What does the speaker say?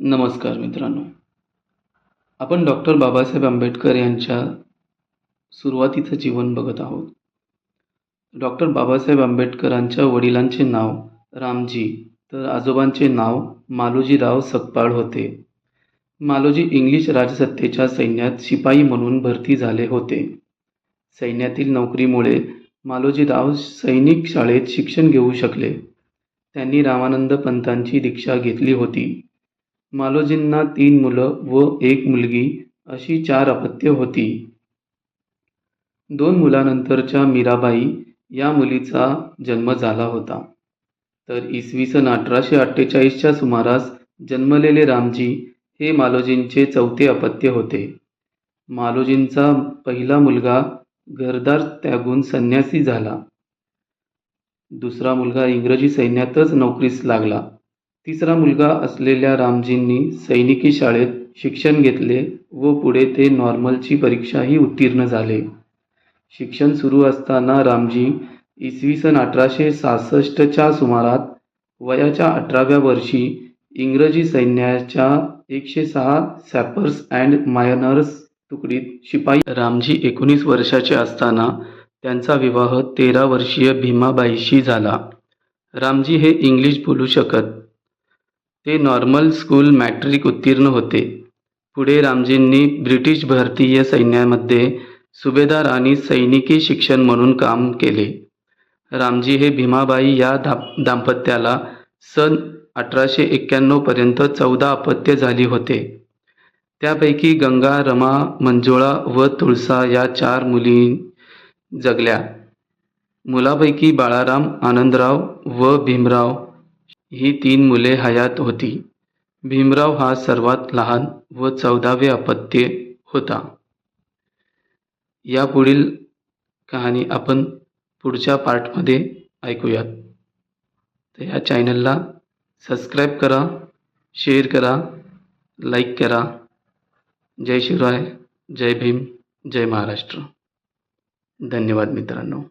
नमस्कार मित्रांनो. आपण डॉक्टर बाबासाहेब आंबेडकर यांच्या सुरुवातीचं जीवन बघत आहोत. डॉक्टर बाबासाहेब आंबेडकरांच्या वडिलांचे नाव रामजी तर आजोबांचे नाव मालोजीराव सकपाळ होते. मालोजी इंग्लिश राजसत्तेच्या सैन्यात शिपाई म्हणून भरती झाले होते. सैन्यातील नोकरीमुळे मालोजीराव सैनिक शाळेत शिक्षण घेऊ शकले. त्यांनी रामानंद पंतांची दीक्षा घेतली होती. मालोजींना तीन मुलं व एक मुलगी अशी चार अपत्य होती. दोन मुलानंतरच्या मीराबाई या मुलीचा जन्म झाला होता. तर इसवी सन अठराशे अठ्ठेचाळीसच्या सुमारास जन्मलेले रामजी हे मालोजींचे चौथे अपत्य होते. मालोजींचा पहिला मुलगा घरदार त्यागून संन्यासी झाला. दुसरा मुलगा इंग्रजी सैन्यातच नोकरीस लागला. तिसरा मुलगा असलेल्या रामजींनी सैनिकी शाळेत शिक्षण घेतले व पुढे ते नॉर्मलची परीक्षाही उत्तीर्ण झाले. शिक्षण सुरू असताना रामजी इसवी सन अठराशे सहासष्टच्या सुमारात वयाच्या अठराव्या वर्षी इंग्रजी सैन्याच्या एकशे सहा सॅपर्स अँड मायनर्स तुकडीत शिपाई रामजी एकोणीस वर्षाचे असताना त्यांचा विवाह तेरा वर्षीय भीमाबाईशी झाला. रामजी हे इंग्लिश बोलू शकत ते नॉर्मल स्कूल मॅट्रिक उत्तीर्ण होते. पुढे रामजींनी ब्रिटिश भारतीय सैन्यामध्ये सुभेदार आणि सैनिकी शिक्षण म्हणून काम केले. रामजी हे भीमाबाई या दा दाम्पत्याला सन अठराशे एक्क्याण्णवपर्यंत चौदा अपत्य झाली होते. त्यापैकी गंगा रमा मंजुळा व तुळसा या चार मुली जगल्या. मुलापैकी बाळाराम आनंदराव व भीमराव ही तीन मुले हयात होती. भीमराव हा सर्वात लहान व चौदावे अपत्य होता. यापुढील कहाणी आपण पुढच्या पार्टमध्ये ऐकूयात. तर ह्या चॅनलला सबस्क्राईब करा शेअर करा लाईक करा. जय शिवराय जय भीम जय महाराष्ट्र. धन्यवाद मित्रांनो.